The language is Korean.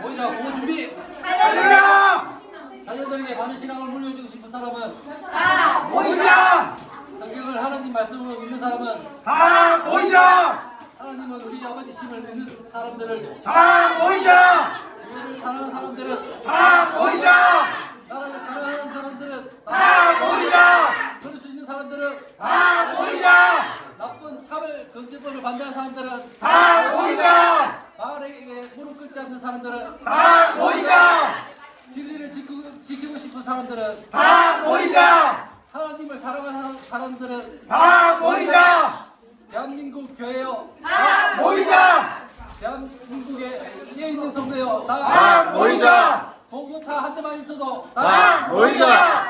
모이자 보호 준비. 모이자! 자녀들에게 바른 신앙을 물려주고 싶은 사람은 모이자! 성경을 하나님 말씀으로 믿는 사람은 다 모이자! 하나님은 우리 아버지 심을 믿는 사람들을 다 모이자! 교회를 사랑하는 사람들은 다 모이자! 나라를 사랑하는 사람들은 다 모이자! 그럴 수 있는 사람들은 다 모이자! 나쁜 차별 금지법을 반대하는 사람들은 다 모이자! 꿇지 않는 사람들은 다 모이자! 진리를 지키고, 지키고 싶은 사람들은 다 모이자! 하나님을 사랑하는 사람들은 다 모이자! 대한민국 교회요 다 모이자! 대한민국에 깨 있는 성도요 다 다 모이자! 공교차 한 대만 있어도 다 다 모이자! 우!